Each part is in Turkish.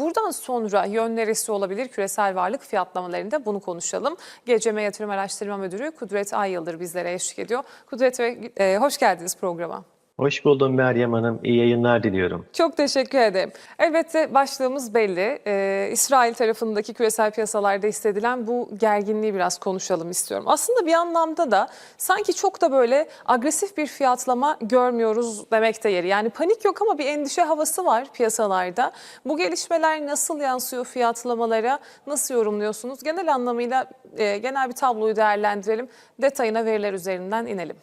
buradan sonra yön neresi olabilir küresel varlık fiyatlamalarında bunu konuşalım. GCM Yatırım Araştırma Müdürü Kudret Ay Yıldır bizlere eşlik ediyor. Kudret Bey e, hoş geldiniz programa. Hoş buldum Meryem Hanım. İyi yayınlar diliyorum. Çok teşekkür ederim. Elbette başlığımız belli. Ee, İsrail tarafındaki küresel piyasalarda hissedilen bu gerginliği biraz konuşalım istiyorum. Aslında bir anlamda da sanki çok da böyle agresif bir fiyatlama görmüyoruz demekte yeri. Yani panik yok ama bir endişe havası var piyasalarda. Bu gelişmeler nasıl yansıyor fiyatlamalara? Nasıl yorumluyorsunuz? Genel anlamıyla e, genel bir tabloyu değerlendirelim. Detayına veriler üzerinden inelim.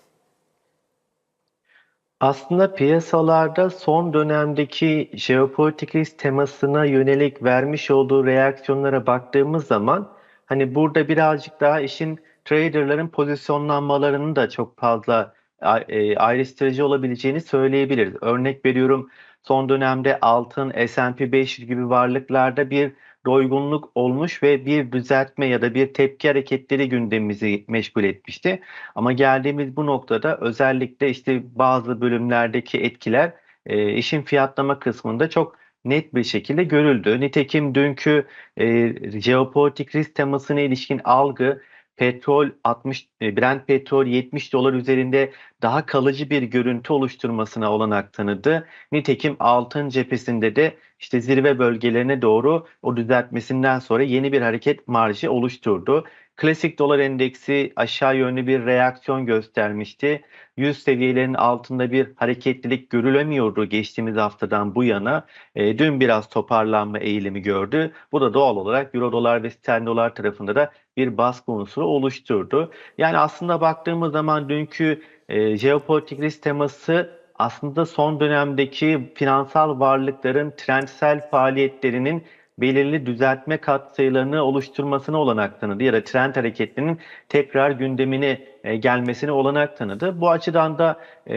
Aslında piyasalarda son dönemdeki jeopolitik risk temasına yönelik vermiş olduğu reaksiyonlara baktığımız zaman hani burada birazcık daha işin traderların pozisyonlanmalarının da çok fazla e, ayrıştırıcı olabileceğini söyleyebiliriz. Örnek veriyorum son dönemde altın, S&P 500 gibi varlıklarda bir doygunluk olmuş ve bir düzeltme ya da bir tepki hareketleri gündemimizi meşgul etmişti. Ama geldiğimiz bu noktada özellikle işte bazı bölümlerdeki etkiler e, işin fiyatlama kısmında çok net bir şekilde görüldü. Nitekim dünkü e, jeopolitik risk temasına ilişkin algı petrol 60 e, Brent petrol 70 dolar üzerinde daha kalıcı bir görüntü oluşturmasına olanak tanıdı. Nitekim altın cephesinde de işte zirve bölgelerine doğru o düzeltmesinden sonra yeni bir hareket marjı oluşturdu. Klasik dolar endeksi aşağı yönlü bir reaksiyon göstermişti. 100 seviyelerinin altında bir hareketlilik görülemiyordu geçtiğimiz haftadan bu yana. E, dün biraz toparlanma eğilimi gördü. Bu da doğal olarak Euro dolar ve sterlin dolar tarafında da bir baskı unsuru oluşturdu. Yani aslında baktığımız zaman dünkü e, jeopolitik risk teması aslında son dönemdeki finansal varlıkların trendsel faaliyetlerinin belirli düzeltme katsayılarını oluşturmasına olanak tanıdı ya da trend hareketlerinin tekrar gündemine e, gelmesine olanak tanıdı. Bu açıdan da e,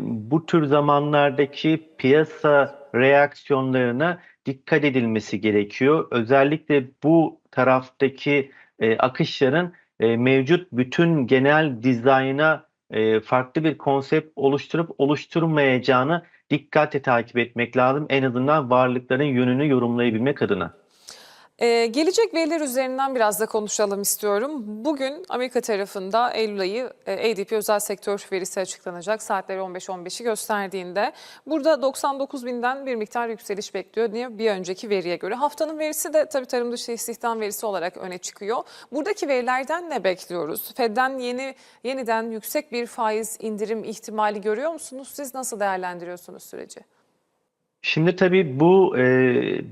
bu tür zamanlardaki piyasa reaksiyonlarına dikkat edilmesi gerekiyor. Özellikle bu taraftaki e, akışların e, mevcut bütün genel dizayna e, farklı bir konsept oluşturup oluşturmayacağını dikkatle takip etmek lazım. En azından varlıkların yönünü yorumlayabilmek adına. Ee, gelecek veriler üzerinden biraz da konuşalım istiyorum. Bugün Amerika tarafında Eylül ayı e, ADP özel sektör verisi açıklanacak. Saatleri 15-15'i gösterdiğinde burada 99 binden bir miktar yükseliş bekliyor diye bir önceki veriye göre. Haftanın verisi de tabii tarım dışı istihdam verisi olarak öne çıkıyor. Buradaki verilerden ne bekliyoruz? Fed'den yeni yeniden yüksek bir faiz indirim ihtimali görüyor musunuz? Siz nasıl değerlendiriyorsunuz süreci? Şimdi tabii bu e,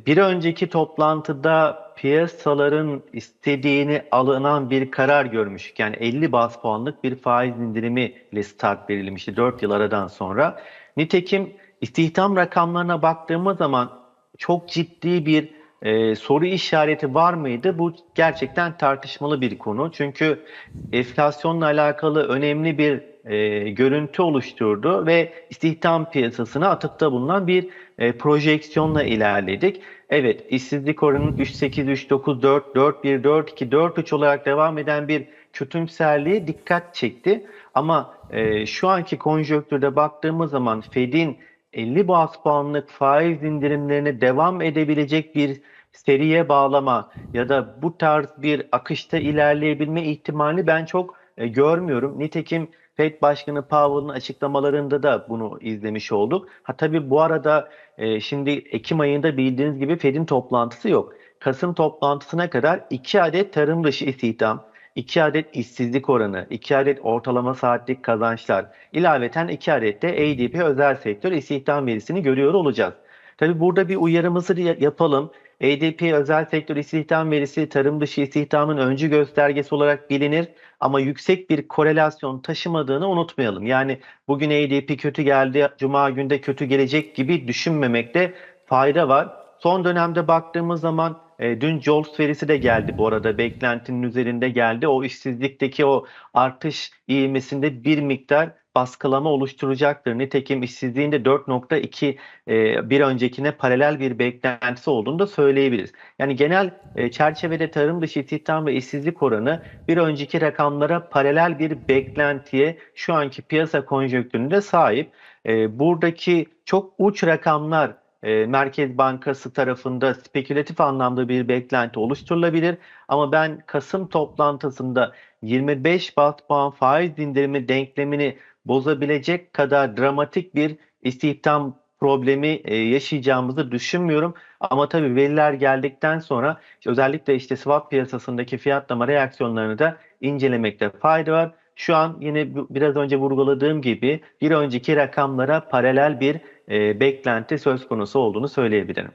bir önceki toplantıda piyasaların istediğini alınan bir karar görmüştük. Yani 50 bas puanlık bir faiz indirimi ile start verilmişti 4 yıl aradan sonra. Nitekim istihdam rakamlarına baktığımız zaman çok ciddi bir e, soru işareti var mıydı? Bu gerçekten tartışmalı bir konu. Çünkü enflasyonla alakalı önemli bir e, görüntü oluşturdu ve istihdam piyasasına atıkta bulunan bir e, projeksiyonla ilerledik. Evet işsizlik oranı 3.8, 3.9, 4, 4.1, 4.2, 4.3 olarak devam eden bir kötümserliğe dikkat çekti. Ama e, şu anki konjonktürde baktığımız zaman Fed'in 50 bas puanlık faiz indirimlerine devam edebilecek bir seriye bağlama ya da bu tarz bir akışta ilerleyebilme ihtimali ben çok e, görmüyorum. Nitekim Fed Başkanı Powell'ın açıklamalarında da bunu izlemiş olduk. Ha tabii bu arada e, şimdi Ekim ayında bildiğiniz gibi Fed'in toplantısı yok. Kasım toplantısına kadar 2 adet tarım dışı istihdam, 2 adet işsizlik oranı, 2 adet ortalama saatlik kazançlar, ilaveten 2 adet de ADP özel sektör istihdam verisini görüyor olacağız. Tabii burada bir uyarımızı yapalım. ADP özel sektör istihdam verisi tarım dışı istihdamın öncü göstergesi olarak bilinir ama yüksek bir korelasyon taşımadığını unutmayalım. Yani bugün ADP kötü geldi, cuma günde kötü gelecek gibi düşünmemekte fayda var. Son dönemde baktığımız zaman e, dün Jobs verisi de geldi bu arada beklentinin üzerinde geldi. O işsizlikteki o artış ivmesinde bir miktar baskılama oluşturacaktır. Nitekim işsizliğinde 4.2 e, bir öncekine paralel bir beklentisi olduğunu da söyleyebiliriz. Yani genel e, çerçevede tarım dışı istihdam ve işsizlik oranı bir önceki rakamlara paralel bir beklentiye şu anki piyasa konjonktüründe sahip. E, buradaki çok uç rakamlar e, Merkez Bankası tarafında spekülatif anlamda bir beklenti oluşturulabilir. Ama ben Kasım toplantısında 25 bas puan faiz indirimi denklemini bozabilecek kadar dramatik bir istihdam problemi e, yaşayacağımızı düşünmüyorum. Ama tabii veriler geldikten sonra işte özellikle işte swap piyasasındaki fiyatlama reaksiyonlarını da incelemekte fayda var. Şu an yine biraz önce vurguladığım gibi bir önceki rakamlara paralel bir e, beklenti söz konusu olduğunu söyleyebilirim.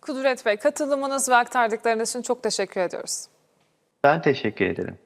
Kudret Bey katılımınız ve aktardıklarınız için çok teşekkür ediyoruz. Ben teşekkür ederim.